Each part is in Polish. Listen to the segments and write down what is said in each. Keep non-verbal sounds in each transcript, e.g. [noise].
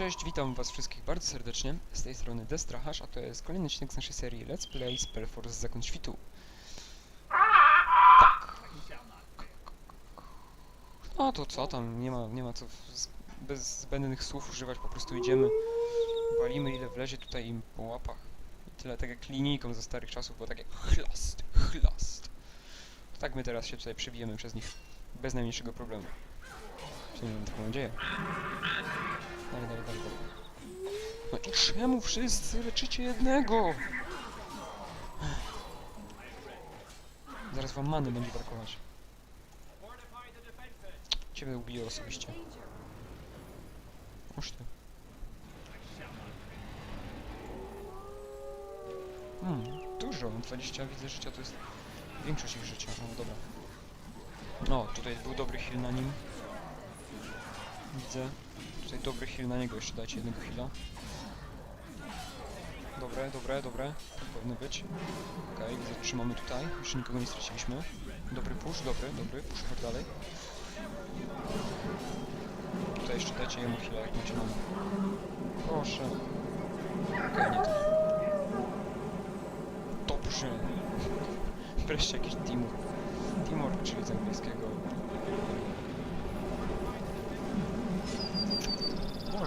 Cześć, witam was wszystkich bardzo serdecznie. Z tej strony Destrahasz, a to jest kolejny odcinek z naszej serii Let's Play Spellforce Zakon Świtu. Tak. No to co tam, nie ma, nie ma co bez zbędnych słów używać, po prostu idziemy, walimy ile wlezie tutaj im po łapach. Tyle, tak jak linijką ze starych czasów, było takie chlast, chlast. To tak my teraz się tutaj przebijemy przez nich bez najmniejszego problemu. Przynajmniej mam taką nadzieję. No i czemu wszyscy leczycie jednego? Zaraz wam many będzie brakować. Ciebie ubiję osobiście. Oż ty. Hmm, dużo. 20 widzę życia to jest większość ich życia. No dobra. No, tutaj był dobry heal na nim. Widzę. Tutaj dobry heal na niego, jeszcze dajcie jednego heala. Dobre, dobre, dobre. Powinno być. Okej, widzę, trzymamy tutaj. Jeszcze nikogo nie straciliśmy. Dobry push, dobry, dobry. Push dalej. Tutaj jeszcze dajcie jemu heala, jak macie mamy. Proszę. Okej, nie to. Dobrze. [laughs] Wreszcie jakiś Timur. Timur, czyli z angielskiego.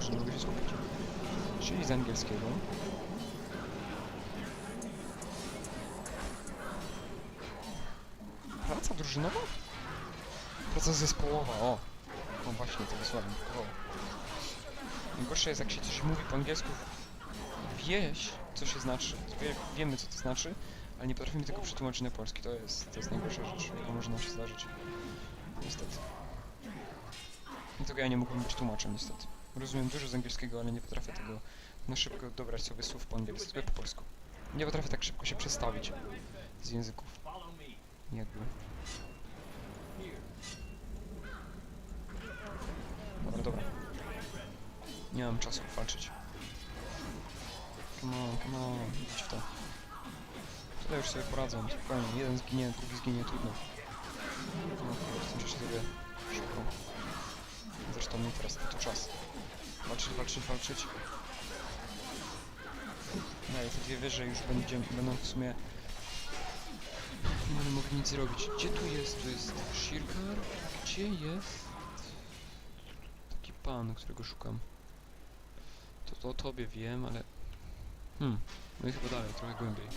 Może, nie mogę się skupić. Czyli z angielskiego. Praca drużynowa? Praca zespołowa, o! O właśnie, to wysłałem. Najgorsze jest jak się coś mówi po angielsku, wieś, co się znaczy, wie, wiemy co to znaczy, ale nie potrafimy tego przetłumaczyć na polski, to jest, to jest najgorsza rzecz, jaka może nam się zdarzyć. Niestety. Dlatego ja nie mógłbym być tłumaczem, niestety. Rozumiem dużo z angielskiego, ale nie potrafię tego na szybko dobrać sobie słów po angielsku, po polsku. Nie potrafię tak szybko się przestawić z języków. Jakby. Dobra, dobra. Nie mam czasu walczyć. Come on, come on, idź w to. Tutaj już sobie poradzą, spokojnie. Jeden zginie, drugi zginie, trudno. No, w tym czasie sobie szybko. Zresztą nie teraz, to czas. Walczyć, walczyć, walczyć. No i te dwie wyże już będzie, będą w sumie... Nie mogli nic zrobić. Gdzie tu jest? Tu jest Shirkar? Gdzie jest? Taki pan, którego szukam. To, to o tobie wiem, ale... Hmm, no i chyba dalej, trochę głębiej.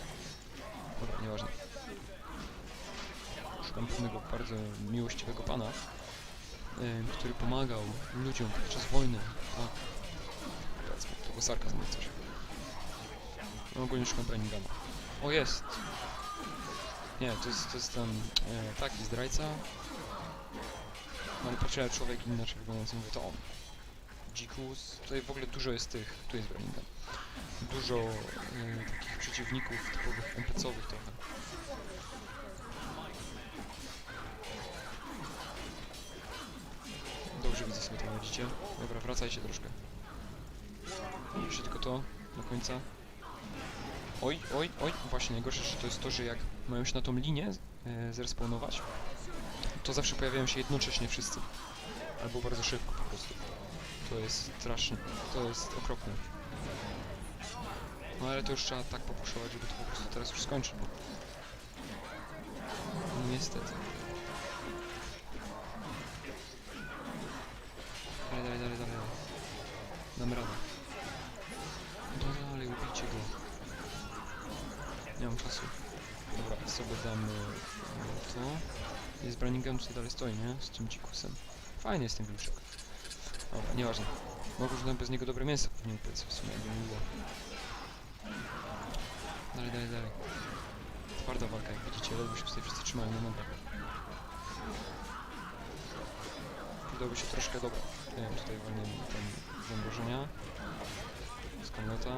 Dobra, nieważne. Szukam pewnego bardzo miłościwego pana, który pomagał ludziom podczas wojny. Tak. Powiedzmy, to był sarkazm coś. No ogólnie szukam. O, jest! Nie, to jest, to jest ten e, taki zdrajca. No ale patrzę, człowiek inaczej wyglądający, mówię, to on. Dzikus. Tutaj w ogóle dużo jest tych, tu jest Brenningan. Dużo e, takich przeciwników typowych NPC-owych trochę. Widzicie? Dobra, wracajcie troszkę. Jeszcze tylko to, do końca. Oj, oj, oj, właśnie najgorsze że to jest to, że jak mają się na tą linię e, zrespawnować, to zawsze pojawiają się jednocześnie wszyscy. Albo bardzo szybko po prostu. To jest straszne, to jest okropne. No ale to już trzeba tak popuszować, żeby to po prostu teraz już skończyć. No niestety. Dalej, dalej, dalej, dalej. Dam radę. Dalej, ubijcie go. Nie mam czasu. Dobra, sobie damy to. Jest Branningham tutaj dalej stoi, nie? Z tym dzikusem. Fajny jest ten wilczek. Dobra, nieważne. Mogę już bez niego dobre mięso pewnie upiec w sumie, jakby było. Dalej, dalej, dalej. Twarda walka, jak widzicie, ledwo się tutaj wszyscy trzymają na nogach. Przydałby się troszkę, dobra. Nie wiem, tutaj walniemy ten zamrożenia. Z kometa.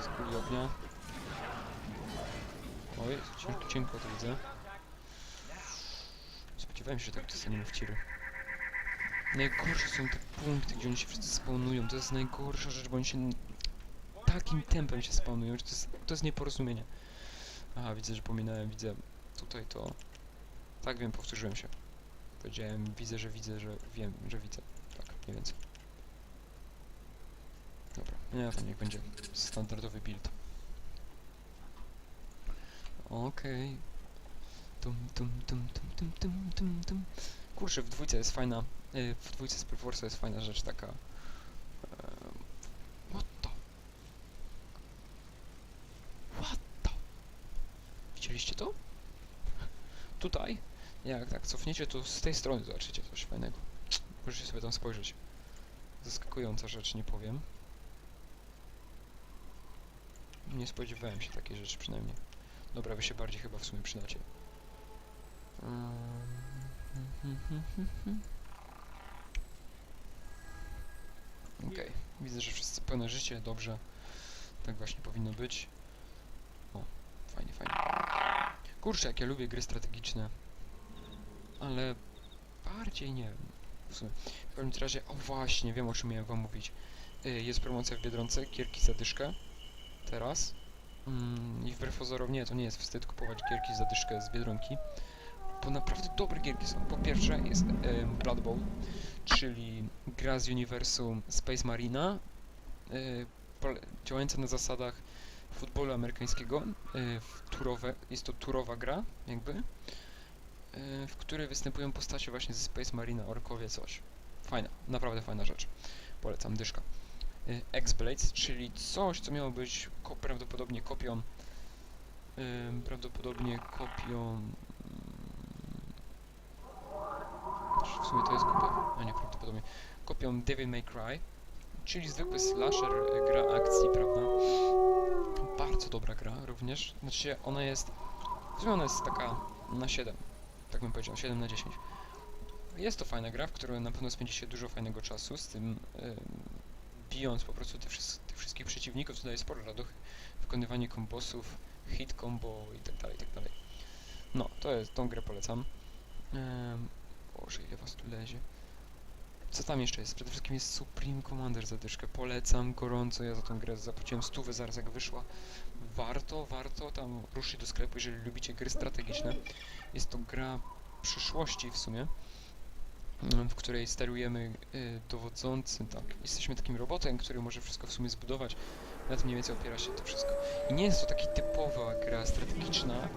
Z kuli ognia. Oj, cienko, cienko to widzę. Spodziewałem się, że tak dostaniemy w ciry. Najgorsze są te punkty, gdzie oni się wszyscy spawnują. To jest najgorsza rzecz, bo oni się takim tempem się spawnują, że to jest, to jest nieporozumienie. Aha, widzę, że pominąłem, widzę tutaj to. Tak wiem, powtórzyłem się. Powiedziałem, widzę, że widzę, że wiem, że widzę. Tak. mniej więcej. Dobra, nie, to niech będzie standardowy build. Okej. Tum, tum, tum, tum, tum, tum, tum, tum. Kurczę, w dwójce jest fajna, y, w dwójce z Perforce jest fajna rzecz taka. What the? What the? Widzieliście to? Tutaj, jak tak cofniecie, to z tej strony zobaczycie coś fajnego. Możecie sobie tam spojrzeć. Zaskakująca rzecz, nie powiem. Nie spodziewałem się takiej rzeczy przynajmniej. Dobra, wy się bardziej chyba w sumie przydacie. Okej, widzę, że wszyscy pełne życie, dobrze. Tak właśnie powinno być. O, fajnie, fajnie. Kurczę, jak ja lubię gry strategiczne. Ale bardziej nie wiem. W sumie. W każdym razie, o właśnie, wiem o czym miałem wam mówić. Y, Jest promocja w Biedronce, gierki za dyszkę. Teraz. Mm, I wbrew pozorom nie, to nie jest wstyd kupować gierki za dyszkę z Biedronki. Bo naprawdę dobre gierki są. Po pierwsze jest Blood Bowl, czyli gra z uniwersum Space Marina, y, działająca na zasadach futbolu amerykańskiego. w turowe, jest to turowa gra, jakby, y, w której występują postacie właśnie ze Space Marina, orkowie, coś. Fajna, naprawdę fajna rzecz. Polecam, dyszka. Y, X-Blades, czyli coś, co miało być ko prawdopodobnie kopią prawdopodobnie kopią mm, w sumie to jest kopia, a nie prawdopodobnie kopią Devil May Cry czyli zwykły slasher, gra akcji, prawda bardzo dobra gra również znaczy ona jest ona jest taka na 7 tak bym powiedział, 7 na 10 jest to fajna gra, w której na pewno spędzi się dużo fajnego czasu z tym ym, bijąc po prostu tych, wszys- tych wszystkich przeciwników, to daje sporo radoch, wykonywanie kombosów, hit combo i tak dalej, i tak dalej. No, to jest, tą grę polecam. Um, Boże, ile was tu lezie. Co tam jeszcze jest? Przede wszystkim jest Supreme Commander za dyszkę. Polecam gorąco, ja za tą grę zapłaciłem stówę zaraz jak wyszła. Warto, warto tam ruszyć do sklepu, jeżeli lubicie gry strategiczne. Jest to gra przyszłości w sumie w której sterujemy y, dowodzącym, tak, jesteśmy takim robotem, który może wszystko w sumie zbudować. Na tym mniej więcej opiera się to wszystko. I nie jest to taki typowa gra strategiczna,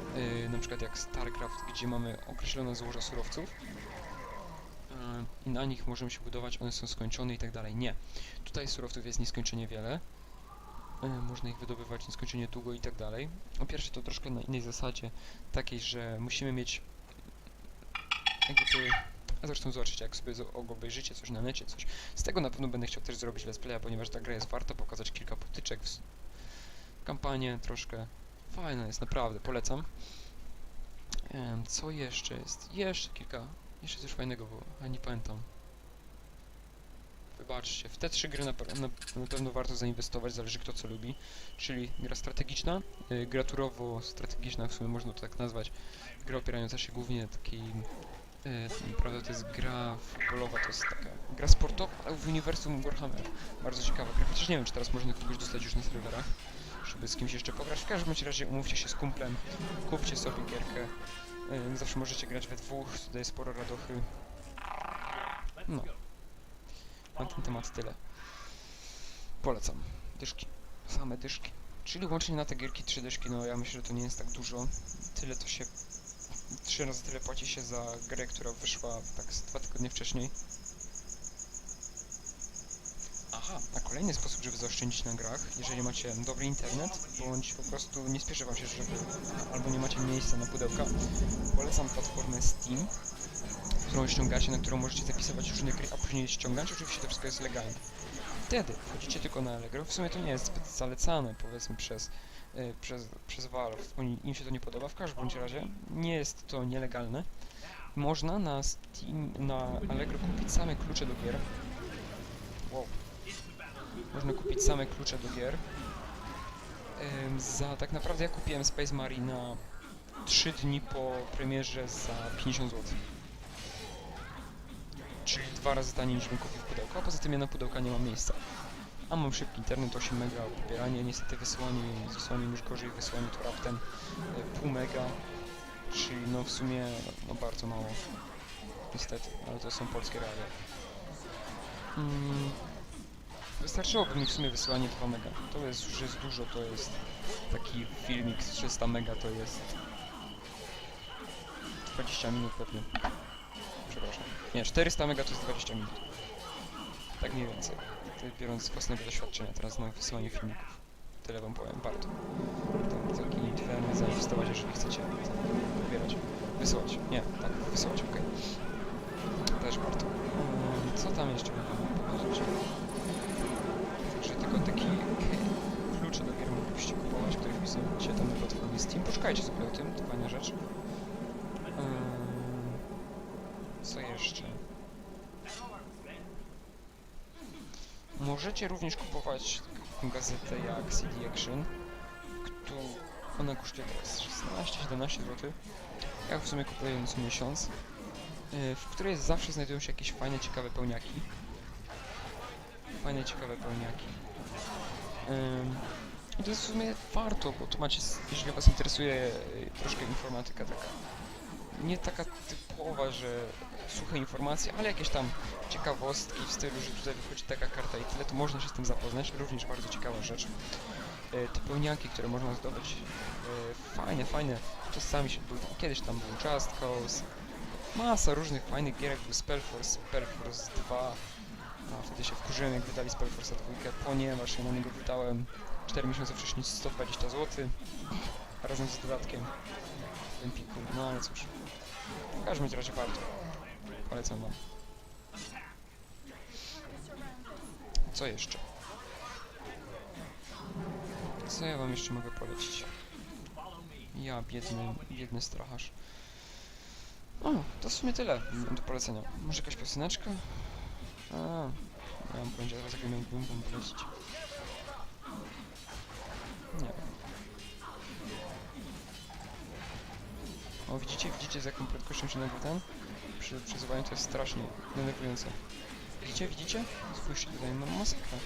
y, na przykład jak StarCraft, gdzie mamy określone złoża surowców y, i na nich możemy się budować, one są skończone i tak dalej. Nie. Tutaj surowców jest nieskończenie wiele. Y, Można ich wydobywać nieskończenie długo i tak dalej. Opiera się to troszkę na innej zasadzie, takiej, że musimy mieć jakby a zresztą zobaczycie, jak sobie obejrzycie coś na necie, coś. Z tego na pewno będę chciał też zrobić let's playa, ponieważ ta gra jest warta, pokazać kilka potyczek, w kampanię troszkę. Fajna jest, naprawdę, polecam. Co jeszcze jest? Jeszcze kilka, jeszcze coś fajnego było, a nie pamiętam. Wybaczcie, w te trzy gry na, na, na pewno warto zainwestować, zależy kto co lubi. Czyli gra strategiczna, y, gra turowo-strategiczna, w sumie można to tak nazwać. Gra opierająca się głównie takim E, prawda, to jest gra futbolowa, to jest taka gra sportowa, ale w uniwersum Warhammer. Bardzo ciekawa gra. Chociaż nie wiem, czy teraz można kogoś dostać już na serwerach, żeby z kimś jeszcze pograć. W każdym razie umówcie się z kumplem, kupcie sobie gierkę. E, zawsze możecie grać we dwóch, daje sporo radochy. No. Na ten temat tyle. Polecam. Dyszki. Same dyszki. Czyli łącznie na te gierki trzy dyszki, no ja myślę, że to nie jest tak dużo. Tyle to się trzy razy tyle płaci się za grę, która wyszła tak dwa tygodnie wcześniej. Aha, a kolejny sposób, żeby zaoszczędzić na grach, jeżeli macie dobry internet, bądź po prostu nie spieszy wam się, żeby, albo nie macie miejsca na pudełka, polecam platformę Steam, którą ściągacie, na którą możecie zapisywać różne gry, a później ściągać, oczywiście to wszystko jest legalne. Wtedy wchodzicie tylko na Allegro, w sumie to nie jest zbyt zalecane, powiedzmy, przez y, przez, przez Valve. Oni, im się to nie podoba. W każdym bądź razie nie jest to nielegalne. Można na Steam, na Allegro kupić same klucze do gier. Wow. Można kupić same klucze do gier. Za tak naprawdę ja kupiłem Space Marina 3 dni po premierze za 50 zł. Czyli dwa razy taniej niż bym kupił w pudełku, a poza tym ja na pudełka nie mam miejsca. A mam szybki internet, 8 mega pobieranie, niestety wysłanie, z już gorzej, wysłanie to raptem e, pół mega, czyli no w sumie no bardzo mało, niestety, ale to są polskie realia. Mm, wystarczyłoby mi w sumie wysyłanie 2 mega. To jest już jest dużo, to jest taki filmik z 300 mega to jest 20 minut pewnie. Przepraszam. Nie, 400 mega to jest 20 minut. Tak mniej więcej. Biorąc z własnego doświadczenia teraz na wysyłanie filmików. Tyle wam powiem, warto. Tam taki dwie zainwestować, jeżeli chcecie pobierać. Wysyłać. Nie, tak, wysyłać, okej. Też warto. Mm, Co tam jeszcze bym wam powiedzieć? Także tylko taki klucze do gier moglibyście kupować, które wpisujecie tam na platformie Steam. Poszukajcie sobie o tym, to fajna rzecz. Jeszcze? Możecie również kupować gazetę jak CD Action, którą ona kosztuje teraz 16-17 zł. Ja w sumie kupuję co miesiąc, y, w której zawsze znajdują się jakieś fajne, ciekawe pełniaki. Fajne, ciekawe pełniaki. I to jest w sumie warto, bo tu macie, jeżeli was interesuje y, troszkę informatyka taka, nie taka typowa, że suche informacje, ale jakieś tam ciekawostki w stylu, że tutaj wychodzi taka karta i tyle, to można się z tym zapoznać. Również bardzo ciekawa rzecz. E, Te pełniaki, które można zdobyć, e, fajne, fajne. Czasami się był, kiedyś tam był Just Cause, masa różnych fajnych gierek, był Spellforce, Spellforce 2. A wtedy się wkurzyłem, jak wydali Spellforce 2, ponieważ ja na niego wydałem 4 miesiące wcześniej 120 zł razem z dodatkiem w Empiku. No ale cóż, każdym bądź razie warto. Polecam wam. Co jeszcze? Co ja wam jeszcze mogę polecić? Ja, biedny, biedny stracharz. O, to w sumie tyle do polecenia. Może jakaś pioseneczka? A, ja mam pojęcia teraz, jak miałbym polecić. Nie wiem. O, widzicie, widzicie z jaką prędkością się nagrywa ten? Przy przesuwaniu to jest strasznie denerwujące. Widzicie, widzicie? Spójrzcie tutaj, no masakra.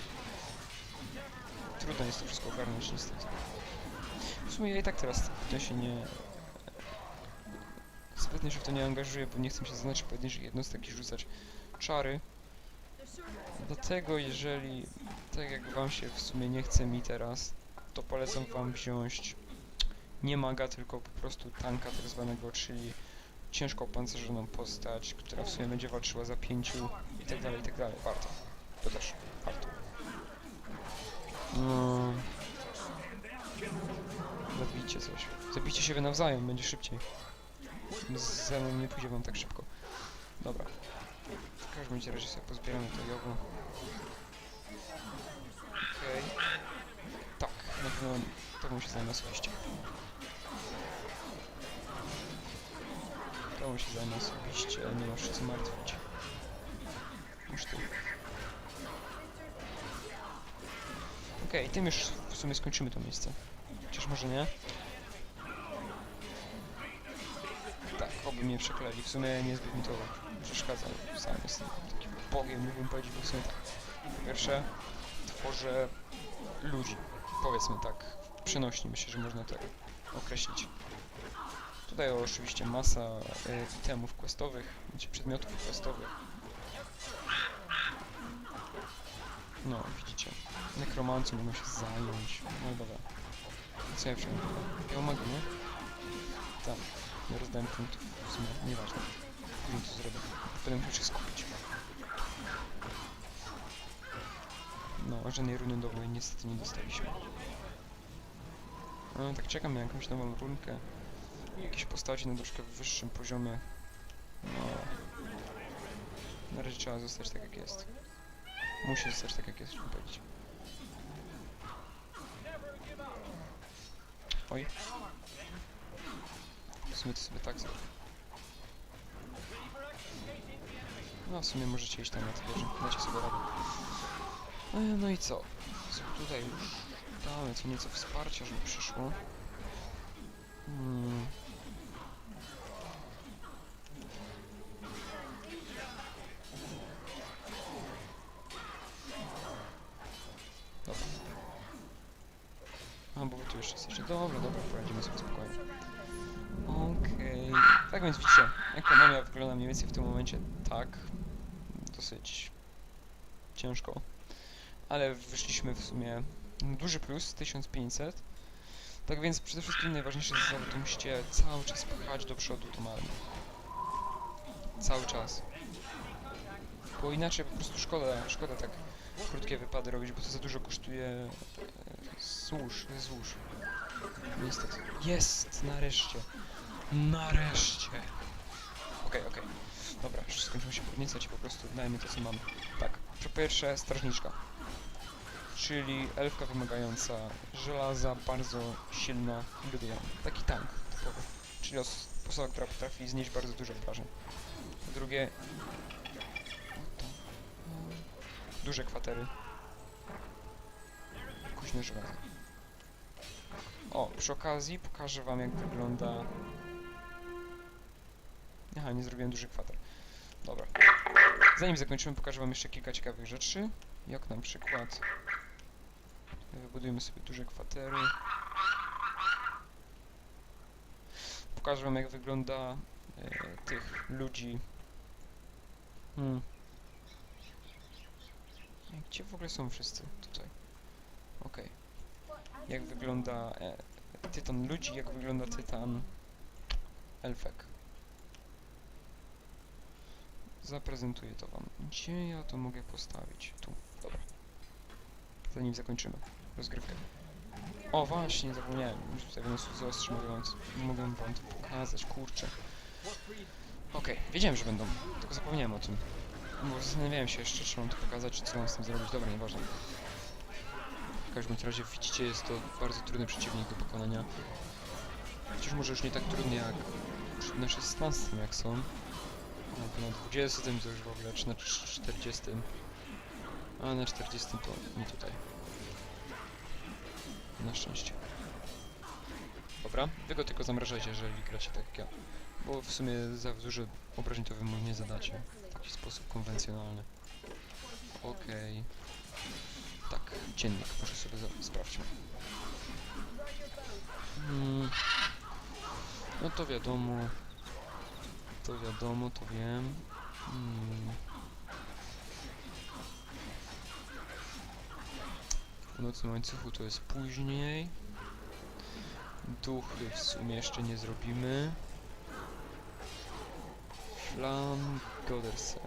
Trudno jest to wszystko ogarnąć niestety. W sumie ja i tak teraz to się nie... Zbytnio się w to nie angażuję, bo nie chcę się zaznaczyć pojedynczych jednostek i rzucać czary. Dlatego jeżeli, tak jak wam się w sumie nie chce mi teraz, to polecam wam wziąć nie maga, tylko po prostu tanka tak zwanego, czyli ciężko opancerzoną postać, która w sumie będzie walczyła za pięciu i tak dalej, i tak dalej. Warto. To też warto. No. Zabijcie coś. Zabijcie wy nawzajem, będzie szybciej. Ze mną nie pójdzie wam tak szybko. Dobra. W każdym razie sobie pozbieramy to jogo. Okej. Tak, na pewno tobą się zajmę osobiście. Tobą się zajmę osobiście, nie masz co martwić. Już ty. Okej, tym już w sumie skończymy to miejsce. Chociaż może nie. Tak, oby mnie przekleli. W sumie niezbyt mi to przeszkadza. Sam jestem takim bogiem, mógłbym powiedzieć, bo w sumie tak. Po pierwsze, tworzę ludzi. Powiedzmy tak, przenośnie myślę, że można tak określić. Tutaj oczywiście masa y, itemów questowych, znaczy przedmiotów questowych. No, widzicie. Nekromancją mogą się zająć. No dobra. Co ja wziąłem? Białomagę, nie? Tak. Nie rozdałem punktów. W sumie nieważne. Później to zrobię. Potem muszę się skupić. No, żadnej runy domowej niestety nie dostaliśmy. No, tak czekam na jakąś nową runkę. Jakieś postaci na troszkę wyższym poziomie. No. Na razie trzeba zostać tak jak jest. Musi zostać tak jak jest, muszę powiedzieć. Oj. W sumie to sobie tak zrobię. No w sumie możecie iść tam na tyle, że dacie sobie radę. E, No i co? Co tutaj już damy co nieco wsparcia, żeby przyszło. Hmm. Tak więc widzicie, ekonomia wygląda mniej więcej w tym momencie tak. Dosyć ciężko. Ale wyszliśmy w sumie duży plus, 1500. Tak więc przede wszystkim najważniejsze zasady to musicie cały czas pchać do przodu tą armię. Cały czas. Bo inaczej po prostu szkoda, szkoda tak krótkie wypady robić, bo to za dużo kosztuje e, złóż, złóż. Niestety. Jest! Nareszcie! Nareszcie! Okej, okej. Dobra, już skończymy się podniecać i po prostu dajmy to co mamy. Tak, po pierwsze strażniczka. Czyli elfka wymagająca żelaza, bardzo silna lubię Taki tank typowy. Czyli os- osoba, która potrafi znieść bardzo dużo obrażeń. Po drugie... Duże kwatery. Kuźne żelazo. O, przy okazji pokażę wam jak wygląda... Aha, nie zrobiłem dużych kwater. Dobra. Zanim zakończymy, pokażę wam jeszcze kilka ciekawych rzeczy. Jak na przykład... Wybudujemy sobie duże kwatery. Pokażę wam jak wygląda e, tych ludzi. Hmm. Ej, Gdzie w ogóle są wszyscy? Tutaj. Okej. Jak wygląda e, tytan ludzi, jak wygląda tytan elfek. Zaprezentuję to wam. Gdzie ja to mogę postawić? Tu. Dobra. Zanim zakończymy rozgrywkę. O właśnie, zapomniałem. Już tutaj będę zaostrzymając. Mogę wam to pokazać, kurczę. Okej, wiedziałem, że będą, tylko zapomniałem o tym. Bo zastanawiałem się jeszcze, czy mam to pokazać, czy co mam z tym zrobić. Dobra, nieważne. W każdym razie widzicie, jest to bardzo trudny przeciwnik do pokonania. Chociaż może już nie tak trudny jak przy- na 16, jak są. A na 20 to już w ogóle, czy na 40. A na 40 to nie tutaj. Na szczęście. Dobra, wy go tylko zamrażajcie, jeżeli gracie tak jak ja. Bo w sumie za duże obrażeń to wy mu nie zadacie. W taki sposób konwencjonalny. Okej. Tak, dziennik, może sobie sprawdźmy. Mm. No to wiadomo. To wiadomo, to wiem. Mm. W nocnym łańcuchu to jest później. Duchy w sumie jeszcze nie zrobimy. Flan Godersen.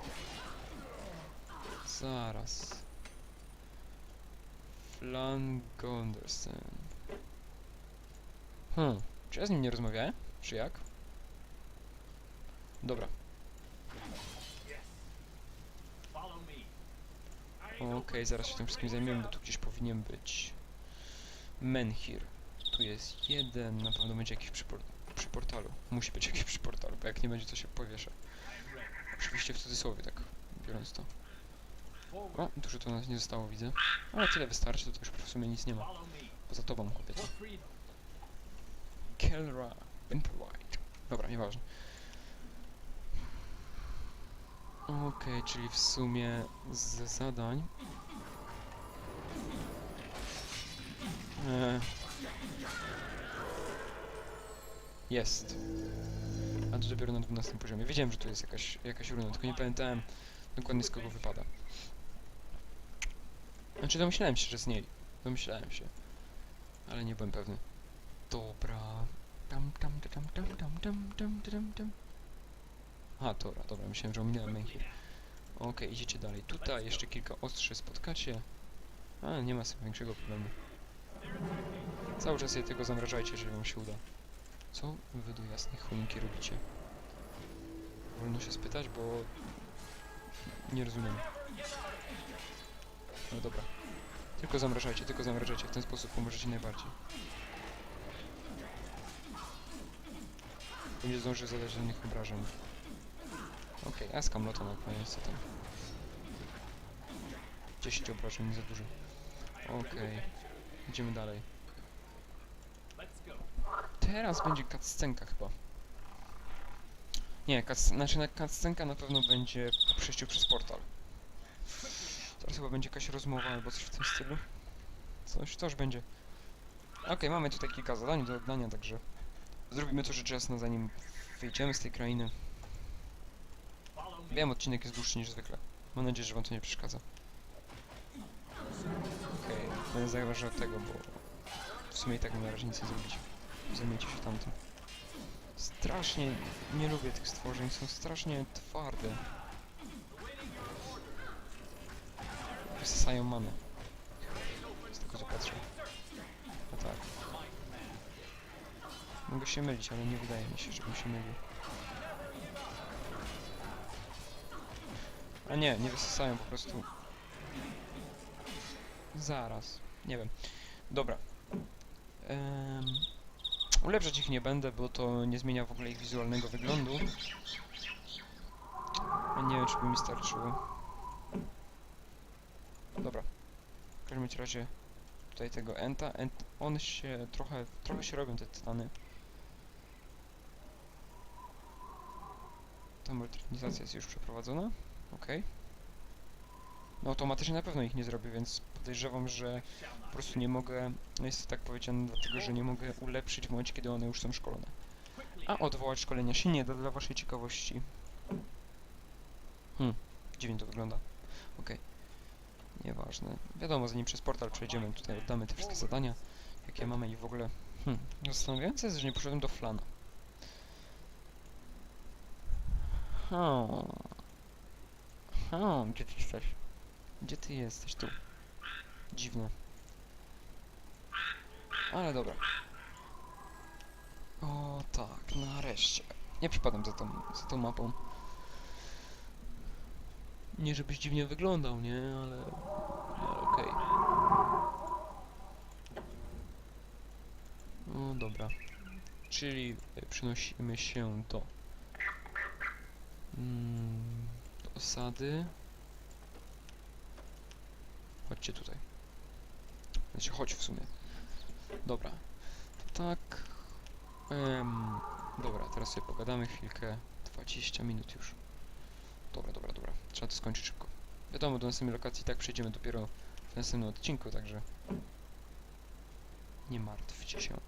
Zaraz. Flan Godersen. Hmm. Czy ja z nim nie rozmawiałem? Czy jak? Dobra. Okej, zaraz się tym wszystkim zajmiemy, bo tu gdzieś powinien być Menhir. Tu jest jeden, na pewno będzie jakiś przy, por przy portalu. Musi być jakiś przy portalu, bo jak nie będzie, to się powieszę. Oczywiście w cudzysłowie, tak biorąc to. O, dużo to nas nie zostało, widzę. Ale tyle wystarczy, to, już w sumie nic nie ma. Poza tobą, kobieta. Kelra Winterwhite. Dobra, nieważne. Okej, czyli w sumie z zadań... E... Jest. A to dopiero na 12 poziomie. Wiedziałem, że tu jest jakaś, jakaś runa, tylko nie pamiętałem dokładnie z kogo wypada. Znaczy domyślałem się, że z niej. Domyślałem się. Ale nie byłem pewny. Dobra. Tam, tam, tam, tam, tam, tam, tam, tam, tam. A, dobra, dobra, myślałem, że ominąłem Menhir. Okej, idziecie dalej. Tutaj jeszcze kilka ostrzy spotkacie. A, nie ma sobie większego problemu. Cały czas je tego zamrażajcie, jeżeli wam się uda. Co wy do jasnej choinki robicie? Wolno się spytać, bo... Nie rozumiem. No dobra. Tylko zamrażajcie, tylko zamrażajcie. W ten sposób pomożecie najbardziej. Bo nie zdąży zadać żadnych obrażeń. Okej, okay, a skamlota na koniec, co tam? 10 obrażeń, nie za dużo. Okej, idziemy dalej. Teraz będzie cutscenka chyba. Nie, znaczy na cutscenka na pewno będzie po przejściu przez portal. Teraz chyba będzie jakaś rozmowa albo coś w tym stylu. Coś, coś będzie. Okej, mamy tutaj kilka zadań do oddania, także zrobimy to rzecz jasna zanim wyjdziemy z tej krainy. Wiem, odcinek jest dłuższy niż zwykle. Mam nadzieję, że wam to nie przeszkadza. e, zależy od tego, bo w sumie i tak na razie nic nie zrobić. Zajmijcie się tamtym. Strasznie nie lubię tych stworzeń, są strasznie twarde. Wysysają manę. Z tego co patrzę. A tak. Mogę się mylić, ale nie wydaje mi się, żebym się mylił. A nie, nie wysysają po prostu. Zaraz. Nie wiem. Dobra. Em, ulepszać ich nie będę, bo to nie zmienia w ogóle ich wizualnego wyglądu. Nie wiem, czy by mi starczyło. Dobra. W każdym razie tutaj tego Enta. Ent, one się trochę, trochę się robią te tytany. Ta modernizacja jest już przeprowadzona. Okej. No automatycznie na pewno ich nie zrobię, więc podejrzewam, że po prostu nie mogę, no jest to tak powiedziane dlatego, że nie mogę ulepszyć w momencie, kiedy one już są szkolone. A odwołać szkolenia się nie da dla waszej ciekawości. Hmm, dziwnie to wygląda. Okej. Nieważne. Wiadomo, zanim przez portal przejdziemy, tutaj oddamy te wszystkie zadania, jakie mamy i w ogóle... Hmm, zastanawiające jest, że nie poszedłem do flana. Hmm. Hmm, gdzie ty jesteś? Gdzie ty jesteś? Tu. Dziwne. Ale dobra. O tak, nareszcie. Nie przypadam za tą, za tą mapą. Nie żebyś dziwnie wyglądał, nie? Ale... Ale okej. No dobra. Czyli y, przenosimy się do... Mm, osady. Chodźcie tutaj. Znaczy, chodź w sumie. Dobra. To tak. Em, dobra, teraz sobie pogadamy chwilkę. 20 minut już. Dobra, dobra, dobra. Trzeba to skończyć szybko. Wiadomo, do następnej lokacji tak przejdziemy dopiero w następnym odcinku, także... Nie martwcie się.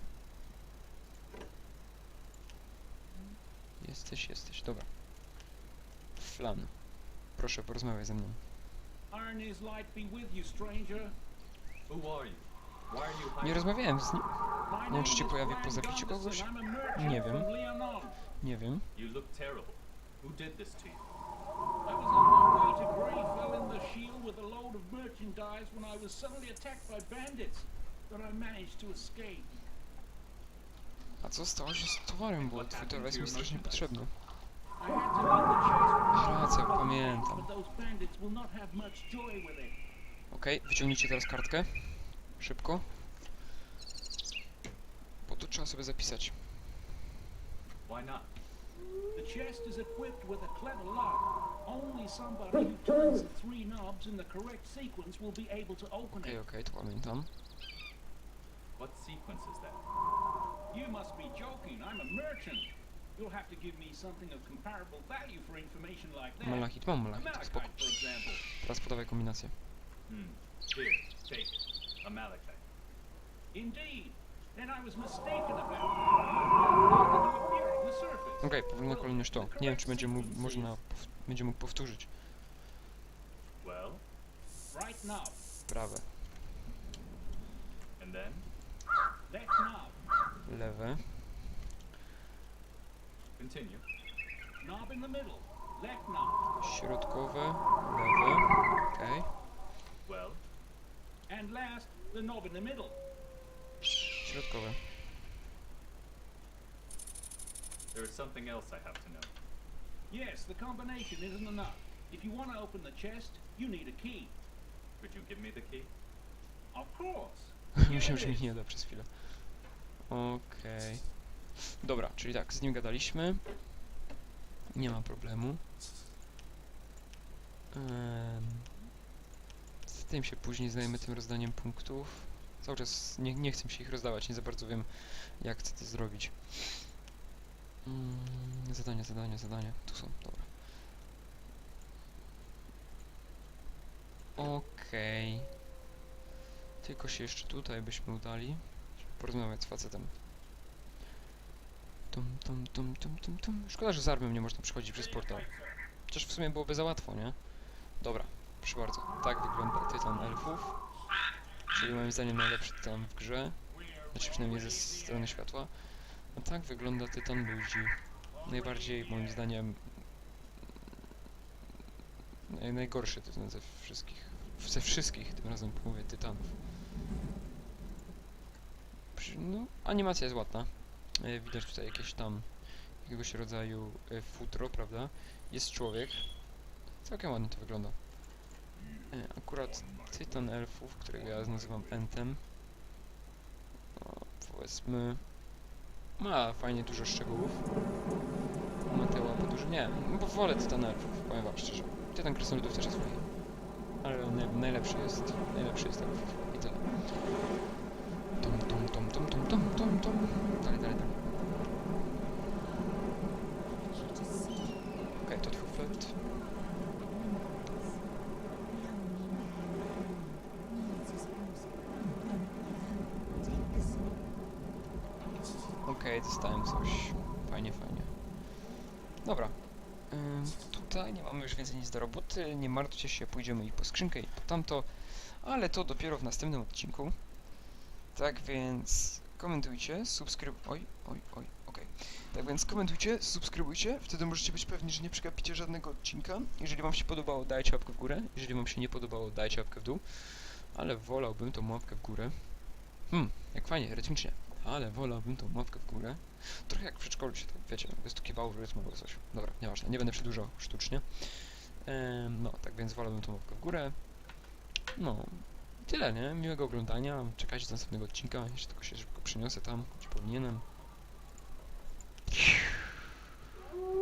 Jesteś, jesteś, dobra. Flan. Proszę, porozmawiaj ze mną. Irony's light be with you, stranger. Who are you? Why are you Nie hiding? rozmawiałem z nim. My name czy się is pojawi po Brian zabiciu Gunderson. kogoś? I'm a merchant Nie wiem. from. Nie wiem. You look terrible. Who did this to you? I was on my way to Grey, fell in the shield with a load of merchandise when I was suddenly attacked by bandits, but I managed to escape. A co stało się z towarem, bo twój towar jest mi strasznie potrzebny. Racja, pamiętam. Okej, wyciągnijcie teraz kartkę. Szybko. Bo tu trzeba sobie zapisać. Why not? The chest is equipped with a clever lock. Only somebody who turns the three knobs in the correct sequence will be able to open Okej, it. okej, to pamiętam. What sequence is that? You must be joking. I'm a merchant. You'll have to give me something of comparable value for information like that. Malachit, mam malachit, Malachite, spoko. for example. Teraz podawaj kombinację. Hmm. Here, take it. A malachite. Indeed. Then I was mistaken about it. How did you appear on the surface? Okej, powolna kolejność to. Nie wiem, czy będzie mógł, można, będzie mógł powtórzyć. Well, Right knob. Prawe, and then? Lewe, Continue. Knob in the middle. Left knob. środkowe, lewe. Okej. Well, And last, the knob in the middle. Środkowe. there is something else I have to know. Yes, the combination isn't enough. If you want to open the chest, you need a key. Could you give me the key? Of course. [laughs] Myślałem, że mi nie da przez chwilę. Okej. Dobra, czyli tak, z nim gadaliśmy. Nie ma problemu. Em, z tym się później zajmę tym rozdaniem punktów. Cały czas nie, nie chcę się ich rozdawać, nie za bardzo wiem jak chcę to zrobić. Mm, zadania, zadania, zadania. Tu są, dobra. Okej. Tylko się jeszcze tutaj byśmy udali, żeby porozmawiać z facetem. Tum, tum, tum, tum, tum, tum. Szkoda, że z armią nie można przychodzić przez portal. Chociaż w sumie byłoby za łatwo, nie? Dobra, proszę bardzo. Tak wygląda tytan elfów. Czyli moim zdaniem najlepszy tytan w grze. Znaczy przynajmniej ze strony światła. A tak wygląda tytan ludzi. Najbardziej moim zdaniem naj, najgorszy tytan ze wszystkich. Ze wszystkich tym razem mówię tytanów. No, animacja jest ładna. E, Widać tutaj jakieś tam jakiegoś rodzaju e, futro, prawda? Jest człowiek. Całkiem ładnie to wygląda. E, Akurat Tytan Elfów, którego ja nazywam Entem. No, powiedzmy... Ma fajnie dużo szczegółów. Ma te łapy dużo... Nie, bo wolę Tytan Elfów, powiem wam szczerze. Tytan Krasnoludów też jest fajny. Ale naj, najlepszy jest... Najlepszy jest Elfów. I tyle. Tom, tom, tom, tom, tom, tom, tom, tom. Dalej, dalej, dalej. Okej, to twój flet. Okej, dostałem coś. Fajnie, fajnie. Dobra. Ym, tutaj nie mamy już więcej nic do roboty. Nie martwcie się, pójdziemy i po skrzynkę i po tamto. Ale to dopiero w następnym odcinku. Tak więc komentujcie, subskryb... Oj, oj, oj, okej. Tak więc komentujcie, subskrybujcie, wtedy możecie być pewni, że nie przegapicie żadnego odcinka. Jeżeli wam się podobało, dajcie łapkę w górę. Jeżeli wam się nie podobało, dajcie łapkę w dół. Ale wolałbym tą łapkę w górę. Hmm, jak fajnie, rytmicznie. Ale wolałbym tą łapkę w górę. Trochę jak w przedszkolu się tak, wiecie, wystukiwało rytm albo coś. Dobra, nieważne, nie będę przedłużał sztucznie. Em, no, tak więc wolałbym tą łapkę w górę. No, tyle, nie? Miłego oglądania. Czekajcie do następnego odcinka. Jeszcze tylko się szybko przyniosę tam, gdzie powinienem.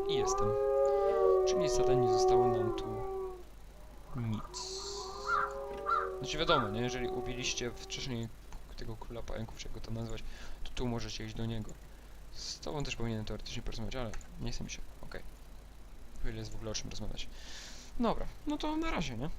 I jestem. Czyli z zadań nie zostało nam tu nic. Znaczy wiadomo, nie? Jeżeli ubiliście wcześniej tego króla pająków, czy jak go to nazwać, to tu możecie iść do niego. Z tobą też powinienem teoretycznie porozmawiać, ale nie chce mi się. Okej. O ile jest w ogóle o czym rozmawiać. Dobra, no to na razie, nie?